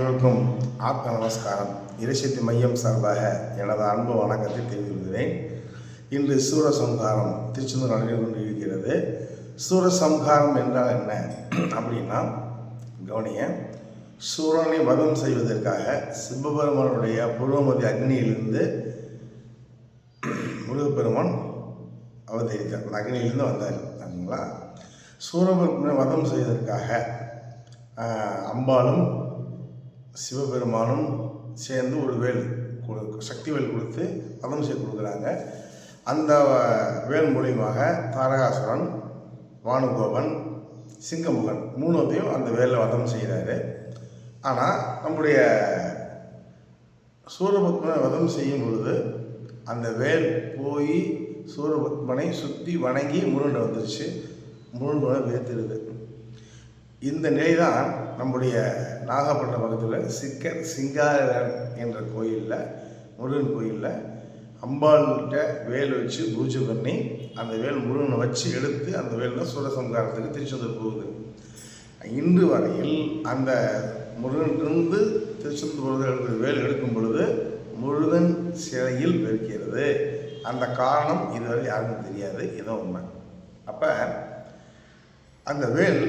அனைவருக்கும் ஆத்ம நமஸ்காரம். இரசக்தி மையம் சார்பாக எனது அன்பு வணக்கத்தை தெரிவிக்கிறேன் இன்று சூரசம்ஹாரம் திருச்செந்தூர் நடைபெற்று கொண்டிருக்கிறது சூரசம்ஹாரம் என்றால் என்ன? அப்படின்னா கவனிய சூரனை வதம் செய்வதற்காக சிவபெருமானுடைய புருவமதி அக்னியிலிருந்து முருகப்பெருமான் அவதரித்தார். அந்த அக்னியிலிருந்து வந்தார் சரிங்களா? சூரபத்மனை வதம் செய்வதற்காக அம்பாலும் அம்பாளும் சிவபெருமானும் சேர்ந்து ஒரு வேல் கொடு சக்தி வேல் கொடுத்து வதம் செய்து கொடுக்குறாங்க. அந்த வேல் மூலியமாக தாரகாசுரன் வானுகோபன் சிங்கமுகன் மூணுத்தையும் அந்த வேலில் வதம் செய்கிறாரு ஆனால் நம்முடைய சூரபத்மனை வதம் செய்யும் பொழுது அந்த வேல் போய் சூரபத்மனை சுற்றி வணங்கி முருண்டை வந்துருச்சு. முருண்டோட வேத்துருது இந்த நிலை தான் நம்முடைய நாகப்பட்டினம் பக்கத்தில் சிக்கர் சிங்காரன் என்ற கோயிலில் முருகன் கோயிலில் அம்பாள்கிட்ட வேல் வச்சு பூஜை பண்ணி அந்த வேல் முருகனை வச்சு எடுத்து அந்த வேலில் சூரசம்காரத்துக்கு திருச்செந்தூர் போகுது. இன்று வரையில் அந்த முருகனிலிருந்து திருச்செந்தூர் எடுக்கிற வேல் எடுக்கும் பொழுது முருகன் சிலையில் வெறுக்கிறது அந்த காரணம் இதுவரை யாருக்கும் தெரியாது இதான் உண்மை. அப்போ அந்த வேல்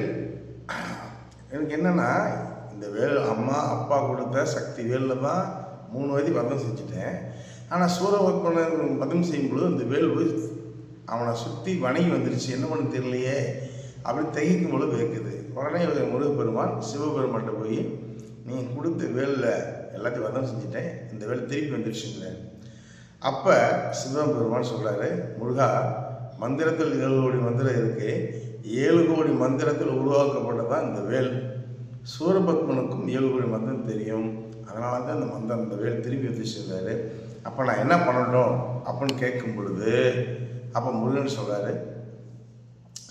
எனக்கு என்னென்னா இந்த வேல் அம்மா அப்பா கொடுத்த சக்தி வேலில் தான் மூணு வயது வதம் செஞ்சுட்டேன். ஆனால் சூரபத்மனை வதம் செய்யும்பொழுது அந்த வேல் போய் அவனை சுற்றி வணங்கி வந்துருச்சு. என்ன பண்ண தெரியலையே? அப்படி தகிக்கும் பொழுது வைக்குது. உடனே முருகப்பெருமான் சிவபெருமான்கிட்ட போய் நீ கொடுத்த வேலில் எல்லாத்தையும் வதம் செஞ்சுட்டேன். இந்த வேலை திருப்பி வந்துருச்சுங்களேன் அப்போ சிவபெருமான் சொல்கிறாரு முருகா மந்திரத்தில் ஏழு கோடி மந்திரம் இருக்கு. ஏழு கோடி மந்திரத்தில் உருவாக்கப்பட்டதான் இந்த வேல்? சூரபத்மனுக்கும் ஏழு கோடி மந்திரம் தெரியும். அதனால தான் இந்த மந்திரம் இந்த வேல் திரும்பி வந்து வந்துச்சுருந்தாரு அப்போ நான் என்ன பண்ணட்டும் அப்படின்னு கேட்கும் பொழுது அப்போ முருகன் சொல்கிறாரு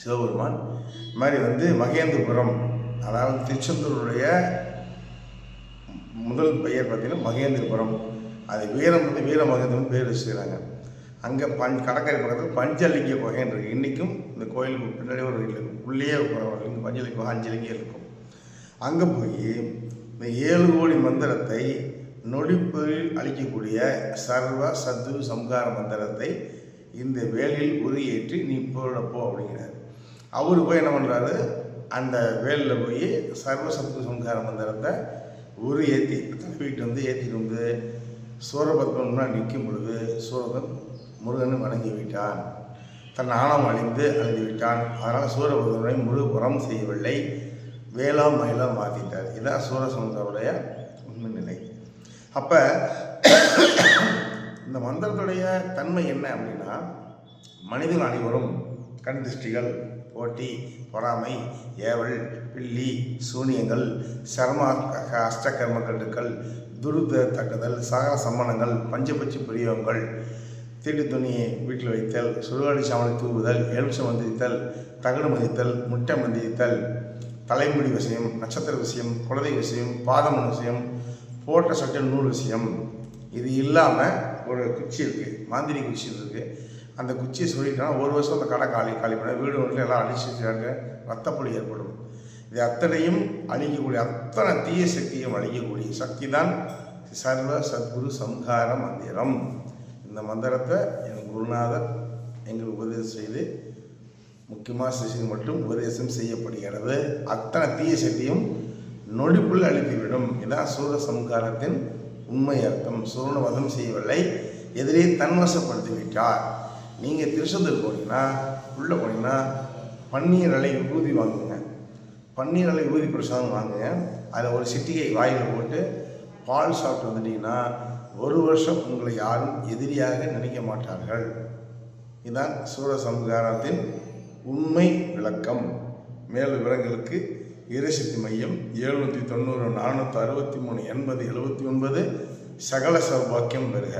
சிவபெருமான் இது மாதிரி வந்து மகேந்திரபுரம் அதாவது திருச்செந்தூருடைய முதல் பெயர் பார்த்தீங்கன்னா மகேந்திரபுரம். அது வீரம் வந்து வீர மகேந்திரம் பேர் வச்சுக்கிறாங்க அங்கே பஞ் கடற்கரை பக்கத்தில் பஞ்சலிங்க குகைன்னு இருக்குது இன்றைக்கும் இந்த கோயிலுக்கு பின்னாடி ஒரு இல்லை உள்ளே இங்கே பஞ்சலிங்க குகை அஞ்சலிங்கம் இருக்கும். அங்கே போய் இந்த ஏழு கோடி மந்திரத்தை நொடிப்பொழில் அளிக்கக்கூடிய சர்வ சத்து சம்கார மந்திரத்தை இந்த வேலில் உரியேற்றி நீ போட போ அப்படிங்கிறார். அவர் போய் என்ன பண்ணுறாரு அந்த வேலில் போய் சர்வ சத்து சம்ஹார மந்திரத்தை உரு ஏற்றி தடவிட்டு வந்து ஏற்றிட்டு வந்து சூரபத்மன் முன்னாடி நிற்கும் பொழுது சூரபன் முருகனும் வணங்கி விட்டான் தன் ஆணவம் அழிந்து அழிந்து விட்டான் அதனால் சூரபத்மனை முருகபுரம் செய்யவில்லை. வேளாம் மயிலாம் மாற்றிட்டார் இதுதான் சூரசமுதருடைய உண்மை நிலை. அப்போ இந்த மந்திரத்துடைய தன்மை என்ன அப்படின்னா மனிதன் அனைவரும் கண் திருஷ்டிகள் போட்டி பொறாமை ஏவல் பில்லி சூனியங்கள் சர்ம அஷ்டகர்ம கட்டுக்கள் துருத தட்டுதல் சகல சம்மணங்கள் பஞ்சபட்சி பிரியங்கள் தீட்டு துணியை வீட்டில் வைத்தல் சுடுகாடு சாமலை தூவுதல் எலுமிச்சம் மந்திரித்தல் தகடு மதித்தல் முட்டை மந்திரித்தல் தலைமுடி விஷயம் நட்சத்திர விஷயம் குழந்தை விஷயம் பாதமன் விஷயம் போட்ட சட்டை நூல் விஷயம். இது இல்லாமல் ஒரு குச்சி இருக்குது மாந்திரி குச்சி இருக்குது அந்த குச்சியை சொல்லிட்டோம்னா ஒரு வருஷம் அந்த கடை காலி காலி பண்ண வீடு வீட்டில் எல்லாம் அழிச்சிட்டாங்க ரத்தப்பொழி ஏற்படும். இது அத்தனையும் அழிக்கக்கூடிய அத்தனை தீய சக்தியும் அழிக்கக்கூடிய சக்தி தான் சர்வ சத்குரு சம்ஹார மந்திரம். இந்த மந்திரத்தை என் குருநாதர் எங்களுக்கு உபதேசம் செய்து முக்கியமாக சிசிக்கு மட்டும் உபதேசம் செய்யப்படுகிறது. அத்தனை தீய சக்தியும் நொடிப்புள் அழித்துவிடும். இதான் சூர சம்காரத்தின் உண்மை அர்த்தம். சூரன வதம் செய்யவில்லை எதிரே தன்வசப்படுத்தி விட்டார் நீங்கள் திருச்செந்தூர் போனீங்கன்னா உள்ளே போனீங்கன்னா பன்னீர் அலை ஊதி வாங்குங்க. பன்னீர் அலை ஊதி பிரசாதம் வாங்குங்க. அதில் ஒரு சிட்டிகை வாயில் போட்டு பால் சாப்பிட்டு வந்துட்டீங்கன்னா ஒரு வருஷம் உங்களை யாரும் எதிரியாக நினைக்க மாட்டார்கள். இதுதான் சூரசம்ஹாரத்தின் உண்மை விளக்கம். மேல் விவரங்களுக்கு ஈரசக்தி மையம் எழுநூற்றி தொண்ணூறு நானூற்றி அறுபத்தி மூணு எண்பது எழுபத்தி ஒன்பது சகல சௌபாக்கியம் பெறுக.